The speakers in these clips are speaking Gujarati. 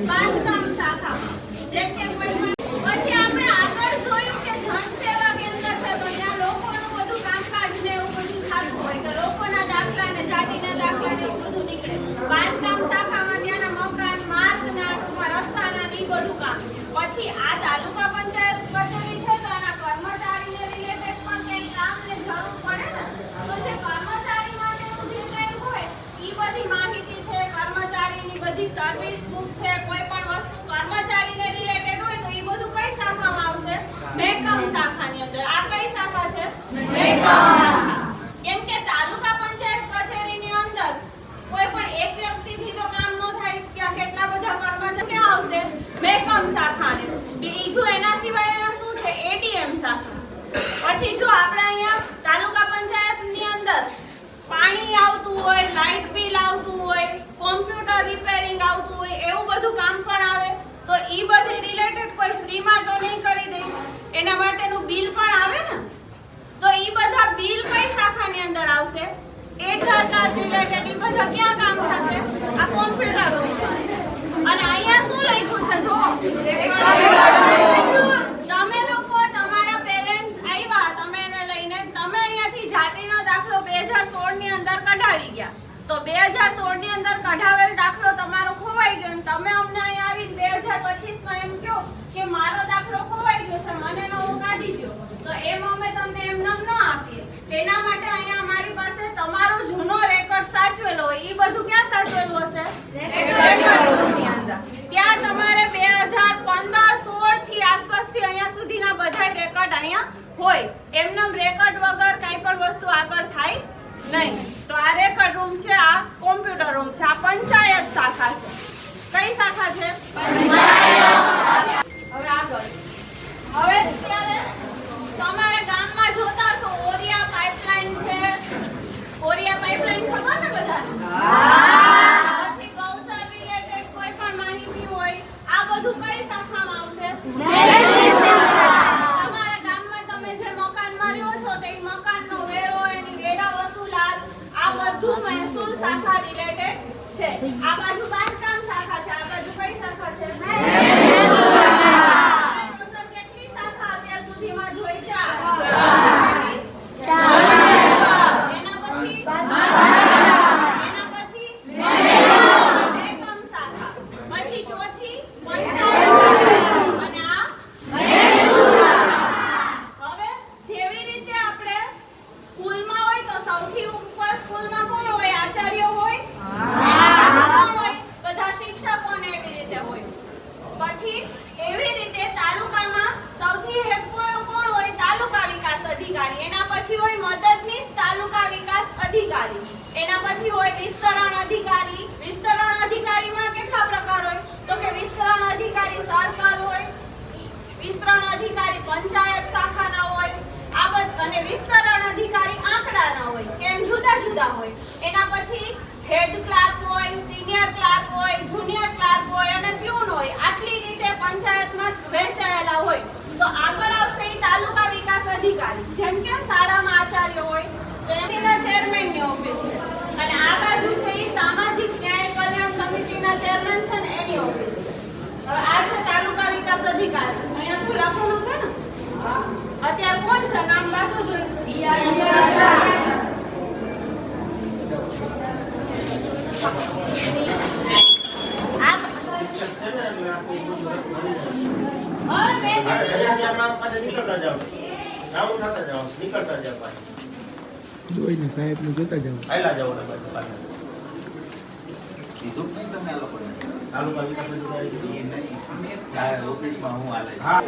બાંધકામ શાખા. જેમ કે કોઈ mucho habla. એમ અમે તમને એમ નમ ન આપીએ. તેના માટે અહીંયા અમારી પાસે તમારો જૂનો રેકોર્ડ સાચવેલો હોય. એ બધું ક્યાં સાચવેલું હશે? રેકોર્ડ છે આ બાજુ બાંધકામ શાખા છે આ બાજુ કઈ શાખા છે ટોટલ કેટલી શાખા અત્યાર સુધીમાં જોઈ ચાર એના પછી એના પછી એકમ શાખા પછી ચોથી પંચાયત અને આ હવે જેવી રીતે આપણે સ્કૂલમાં હોય તો સૌથી ઉપર સ્કૂલમાં કોણ હોય આચાર્ય હોય કોણ હોય બધા શિક્ષકોને એવી રીતે હોય અધિકારી? એના પછી હોય વિસ્તરણ અધિકારી. વિસ્તરણ અધિકારીમાં કેટલા પ્રકાર હોય? તો કે વિસ્તરણ અધિકારી સરકાર હોય, વિસ્તરણ અધિકારી પંચાયત શાખાના હોય, આ અને વિસ્તરણ અધિકારી આંકડાના હોય કેમ જુદા જુદા હોય. એના પછી હેડ ક્લાર્ક સિનિયર ક્લાર્ક હોય જુનિયર ક્લાર્ક હોય અને પ્યુન હોય, આટલી રીતે પંચાયતમાં વહેંચાયેલા હોય, તો આગળ આવશે એ તાલુકા વિકાસ અધિકારી. જેમ કે શાળામાં આચાર્ય હોય તેના ચેરમેનની ઓફિસ છે. અને આ બાજુ છે એ સામાજિક ન્યાય કલ્યાણ સમિતિના ચેરમેન છે ને એની ઓફિસ છે. હવે આ છે તાલુકા વિકાસ અધિકારી. અહીંયા શું લખેલું છે ને? અત્યારે કોણ છે? નામ બાજુ જોઈ આ હવે બે દિવસ જોઈને સાહેબ ને જોતા જાવ કીધું નહીં તમને આ લોકોને? તાલુકા વિકાસ અધિકારી એ નહીં. ઓફિસમાં હું હાલે. હા.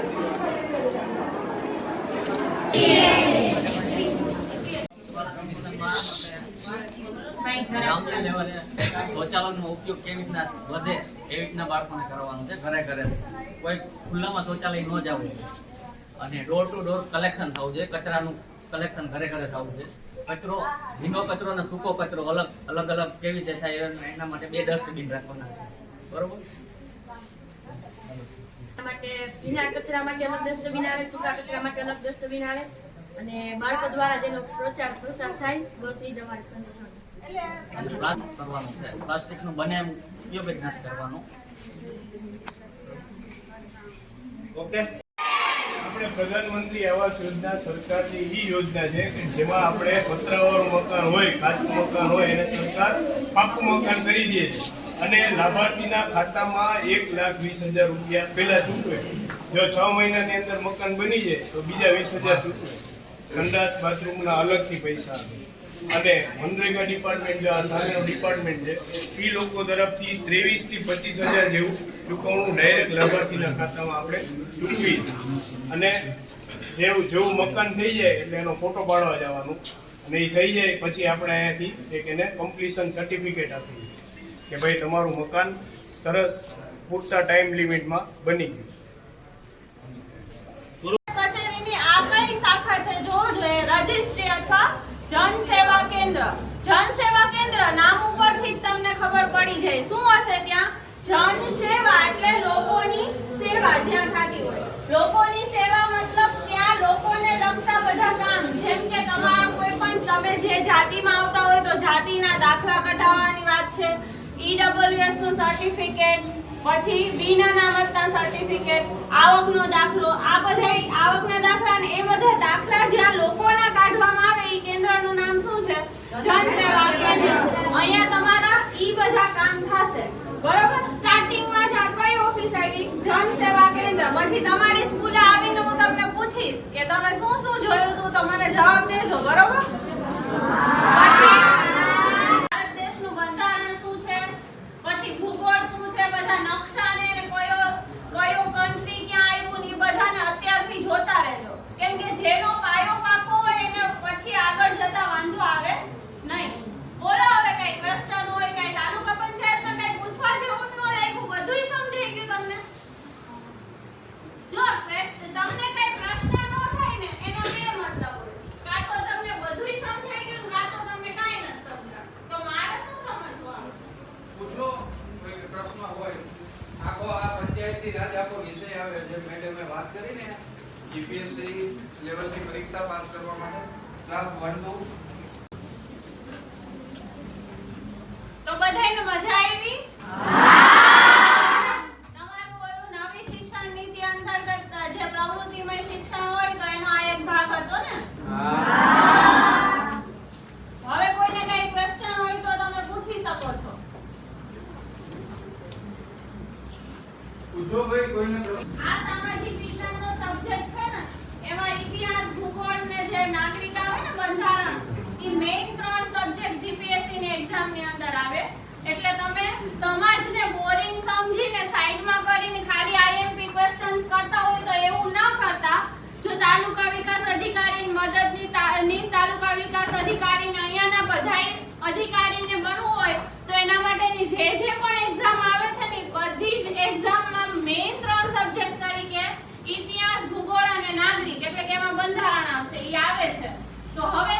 શૌચાલયનો ઉપયોગ કેવી રીતના વધે એવી રીતના બાળકોને કરવાનું છે? ઘરે ઘરે. કોઈ ખુલ્લામાં શૌચાલય ન જવું જોઈએ. અને ડોર ટુ ડોર કલેક્શન થવું જોઈએ કચરાનું કલેક્શન ઘરે ઘરે થવું છે કચરો ભીનો કચરો અને સૂકો કચરો અલગ અલગ અલગ કેવી રીતે થાય એના- એના માટે બે ડસ્ટબિન રાખવાના છે. બરોબર? માટે ભીના કચરા માટે અલગ ડસ્ટબિન આવે સૂકા કચરા માટે અલગ ડસ્ટબિન આવે અને બાળકો દ્વારા જેનો પ્રચાર પ્રસાર થાય બસ એ જ અમારી સંસ્થા પ્લાસ્ટિક કરવાનું છે. પ્લાસ્ટિકનું બને એમ ઉપયોગ જ નથી કરવાનો. ઓકે આપણે પ્રધાનમંત્રી આવાસ યોજના સરકારની એવી યોજના છે કે જેમાં આપણે પતરાવાળું મકાન હોય, કાચું મકાન હોય, એને સરકાર પાકું મકાન કરી દે છે. અને લાભાર્થીના ખાતામાં એક લાખ વીસ હજાર રૂપિયા પહેલાં ચૂકવે. જો છ મહિનાની અંદર મકાન બની જાય, તો બીજા વીસ હજાર ચૂકવે. સંડાસ બાથરૂમના અલગથી પૈસા આપે. અને મનરેગા ડિપાર્ટમેન્ટ જે આ સામેનું ડિપાર્ટમેન્ટ છે એ લોકો તરફથી ત્રેવીસથી પચીસ હજાર જેવું ચૂકવણું ડાયરેક્ટ લાભાર્થીના ખાતામાં આપણે ચૂકવી અને જેવું જેવું મકાન થઈ જાય એટલે એનો ફોટો પાડવા જવાનું. અને એ થઈ જાય, પછી આપણે અહીંયાથી એક એને કમ્પ્લીશન સર્ટિફિકેટ આપીએ કે ભાઈ તમારું મકાન સરસ પૂરતા ટાઈમ લિમિટમાં બની ગયું કચેરીની આ કઈ શાખા છે જોવો જોઈએ રજિસ્ટ્રી અથવા જન સેવા કેન્દ્ર જન સેવા કેન્દ્ર નામ ઉપરથી જ તમને ખબર પડી જાય શું હશે ત્યાં જન સેવા એટલે લોકોની સેવા જ્યાં થતી હોય લોકોની સેવા મતલબ ત્યાં લોકોને લગતા બધા કામ જેમ કે તમારા કોઈ પણ તમે જે જાતિમાં આવતા હોય તો જાતિના દાખલા કઢાવવાની વાત છે. ઈડબ્લ્યુએસનું સર્ટિફિકેટ પછી બીના નામતના સર્ટિફિકેટ આવકનો દાખલો, આ બધા આવકના દાખલા અને એ બધા દાખલા જ્યાં લોકોના કાઢવામાં આવે એ કેન્દ્રનું નામ શું છે? જન કેન્દ્ર. અહીંયા તમારા ઈ બધા કામ થશે. બરોબર? સ્ટાર્ટિંગમાં જ આ કઈ ઓફિસ આવી? જન સેવા કેન્દ્ર. પછી તમારી સ્કૂલે આવીને હું તમને પૂછીશ કે તમે શું શું જોયું હતું તમને જવાબ દેજો. બરોબર? બધા નકશા ને કયો કયો કન્ટ્રી ક્યાં આવ્યું ને બધાને અત્યારથી જોતા રહેજો. કેમ કે જેનો પાયો પાકો હોય એને પછી આગળ જતા અહીંથી વિષય આવે જે મેડમે વાત કરીને જીપીએસસી લેવલની પરીક્ષા પાસ કરવા માટે ક્લાસ વન ટુ તાલુકા વિકાસ અધિકારી મદદની તા- ની તાલુકા વિકાસ અધિકારીને અહીંયાના બધાય અધિકારીને બનવું હોય તો એના માટેની જે જે પણ એક્ઝામ આવે છે ને બધી જ એક્ઝામમાં મેઇન ત્રણ સબ્જેક્ટ તરીકે ઇતિહાસ, ભૂગોળ અને નાગરિક એટલે કે એમાં બંધારણ આવશે એ આવે છે. તો હવે